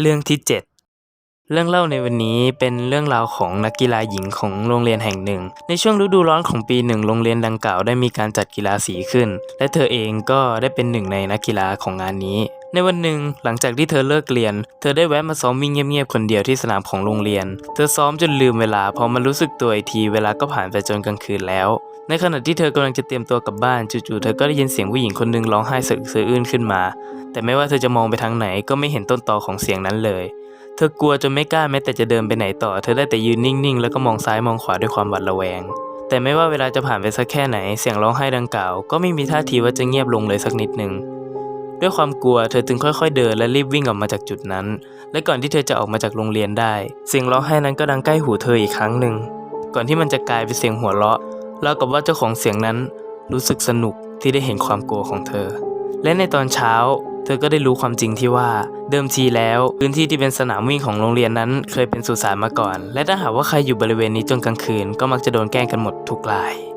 เรื่องที่ 7 เรื่องเล่าในวันนี้เป็นเรื่องราวของนักกีฬาหญิงของโรงเรียนแห่งหนึ่ง ในช่วงฤดูร้อนของปีหนึ่งโรงเรียนดังกล่าวได้มีการจัดกีฬาสีขึ้น และเธอเองก็ได้เป็นหนึ่งในนักกีฬาของงานนี้ ในวันหนึ่งหลังจากที่เธอเลิกเรียน เธอได้แวะมาซ้อมวิ่งเงียบๆคนเดียวที่สนามของโรงเรียน เธอซ้อมจนลืมเวลาพอมารู้สึกตัวอีกทีเวลาก็ผ่านไปจนกลางคืนแล้วในขณะที่เธอกำลังจะเตรียมตัวกลับบ้านจู่ๆเธอก็ได้ยินเสียงผู้หญิงคนหนึ่งร้องไห้สะอึกสะอื้นขึ้นมา แต่ไม่ว่าเธอจะมองไปทางไหนก็ไม่เห็นต้นตอของเสียงนั้นเลย เธอกลัวจนไม่กล้าแม้แต่จะเดินไปไหนต่อ เธอได้แต่ยืนนิ่งๆ แล้วก็มองซ้ายมองขวาด้วยความหวาดระแวง แต่ไม่ว่าเวลาจะผ่านไปสักแค่ไหน เสียงร้องไห้ดังกล่าว ก็ไม่มีท่าทีว่าจะเงียบลงเลยสักนิดหนึ่งด้วยความกลัวเธอจึงค่อยๆเดินและรีบวิ่งออกมาจากจุดนั้น และก่อนที่เธอจะออกมาจากโรงเรียนได้ เสียงร้องไห้นั้นก็ดังใกล้หูเธออีกครั้งหนึ่ง ก่อนที่มันจะกลายเป็นเสียงหัวเราะราวกับว่าเจ้าของเสียงนั้น รู้สึกสนุกที่ได้เห็นความกลัวของเธอ และในตอนเช้า ธอก็ได้รู้ความจริงที่ว่า เดิมทีแล้ว พื้นที่ที่เป็นสนามวิ่งของโรงเรียนนั้น เคยเป็นสุสานมาก่อน และถ้าหากว่าใครอยู่บริเวณนี้จนกลางคืน ก็มักจะโดนแกล้งกันหมดทุกราย